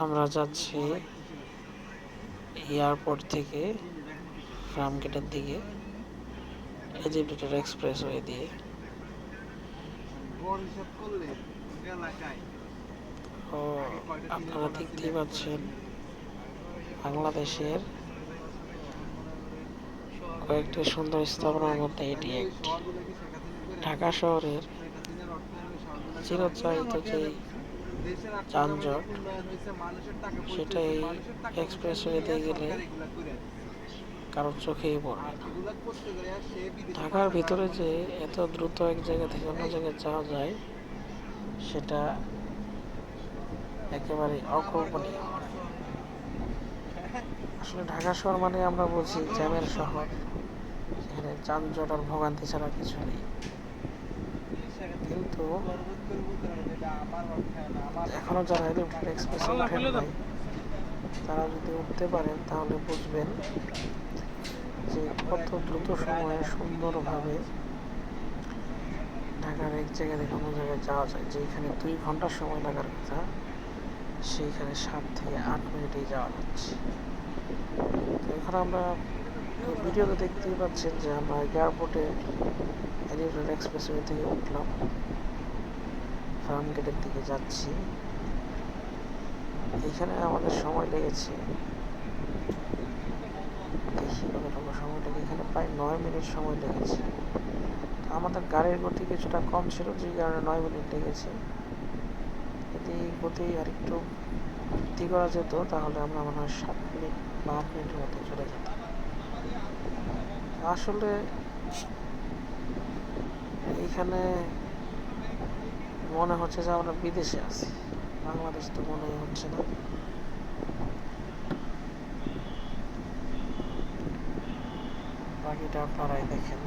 আমরা যাচ্ছি এয়ারপোর্ট থেকে ফার্ম গেটের দিকে এজিপ্টের এক্সপ্রেস ওয়ে দিয়ে। ও, আপনারা দেখতেই পাচ্ছেন বাংলাদেশের কয়েকটি সুন্দর স্থাপনার মধ্যে এটি একটি। ঢাকা শহরের চিরচারিত যে যানজট, সেটাই এক্সপ্রেসওয়েতে গেলে কারোর চোখেই পড়বে ঢাকার ভিতরে যে এত দ্রুত এক জায়গা থেকে অন্য জায়গায় যাওয়া যায়, সেটা একেবারে অকল্পনীয়। আসলে ঢাকা শহর মানে আমরা বুঝি জ্যামের শহর এখানে যানজট আর ভোগান্তি ছাড়া কিছু নেই। কিন্তু এখনও যারা এলিভেটেড এক্সপ্রেসে উঠেন নাই, তারা যদি উঠতে পারেন তাহলে বুঝবেন যে কত দ্রুত সময়ে সুন্দরভাবে ঢাকার এক জায়গা থেকে অন্য জায়গায় যাওয়া যায়, যেখানে দুই ঘণ্টা সময় লাগার কথা, সেইখানে সাত থেকে আট মিনিটেই যাওয়া যাচ্ছে। তো এখন আমরা ভিডিওতে দেখতেই পাচ্ছেন যে আমরা এয়ারপোর্টে এলিভেটেড এক্সপ্রেসওয়ে থেকে উঠলাম। ফার্ম গেটের দিকে যাচ্ছি। এখানে আমাদের সময় লেগেছে। দেখি কতটুকু সময় লেগে এখানে প্রায় নয় মিনিট সময় লেগেছে। আমাদের গাড়ির গতি কিছুটা কম ছিল, যে কারণে নয় মিনিট লেগেছে। যদি গতি আর একটু বৃদ্ধি করা যেত, তাহলে আমরা মনে হয় সাত মিনিট বা আট মিনিটের মধ্যে চলে যেতাম। আসলে এইখানে মনে হচ্ছে যে আমরা বিদেশে আছি। বাংলাদেশ তো মনে হচ্ছে না। বাকিটা আপনারাই দেখেন।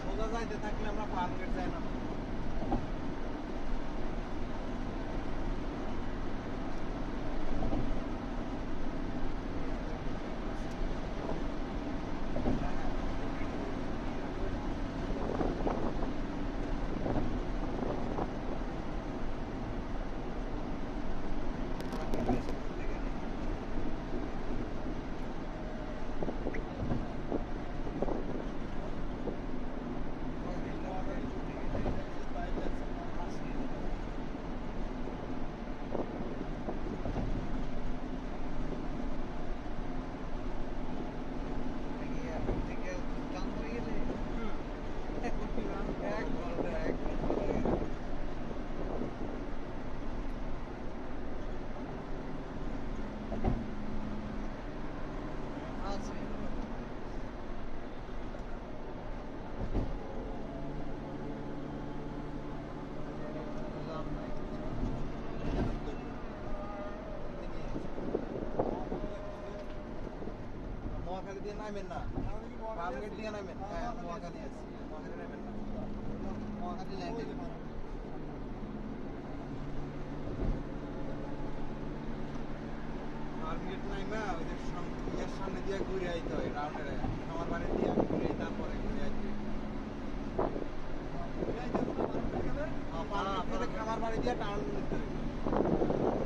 সোজা যাইতে থাকলে আমরা ফার্ম গেট যাই না মহাখালী দিয়ে নামেন না। ফার্মগেট দিয়ে নামেন হ্যাঁ মহাখালী আছে। নামেন না। ল্যান্ডে ওই যে সাম- সামনে দিয়ে ঘুরে আইতে হয় রাউন্ডে আমার বাড়ি দিয়ে ঘুরে তারপরে ঘুরে আইতে আপনাদের বাড়ি দিয়ে টাউন নিতে হবে।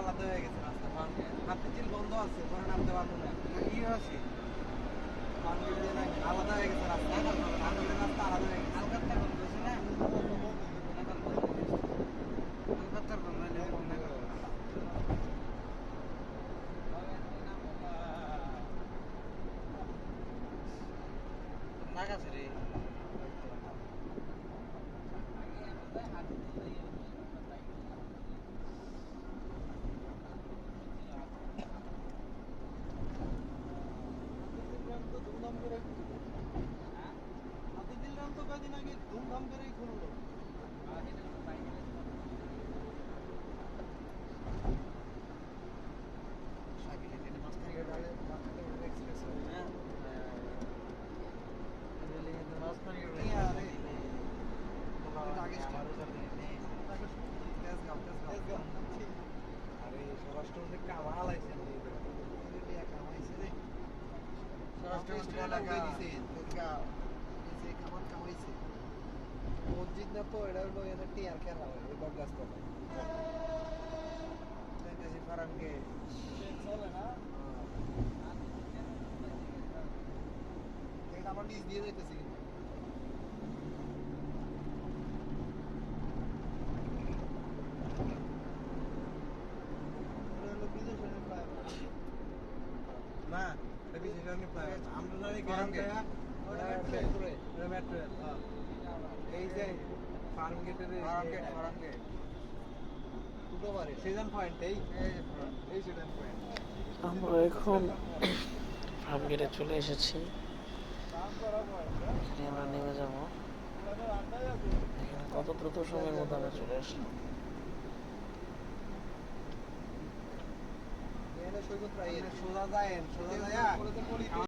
আলাদা হয়ে গেছে রাস্তা কারণে হাতে চিল বন্ধ আছে পরে নামতে পারব না কি আছে? ফার্মগেট আলাদা হয়ে গেছে রাস্তা ফার্মগেটের রাস্তা আলাদা হয়ে গেছে। কলকাতা না? মসজিদ না তো এটা হলো এদের টিয়ার খেলা হয় ওই বটগাছ তো ফারামকে চলে না এটা আমার নিজ দিয়ে যাইতেছি কিন্তু না এটা বিশেষ ফ্লাইওভার আমরা জানি ফার্মগেট। ওটা মেট্রো রেল হ্যাঁ। এই যে ফার্ম গেটের ফার্মগেট ফার্মগেট সিজন পয়েন্ট এই? এই সিজন পয়েন্ট আমরা এখন ফার্ম গেটে চলে এসেছি। এখানে আমরা নেমে যাব। এখানে কত দ্রুত সময়ের মধ্যে আমরা চলে আসলাম? সোজা যায় সোজা যায়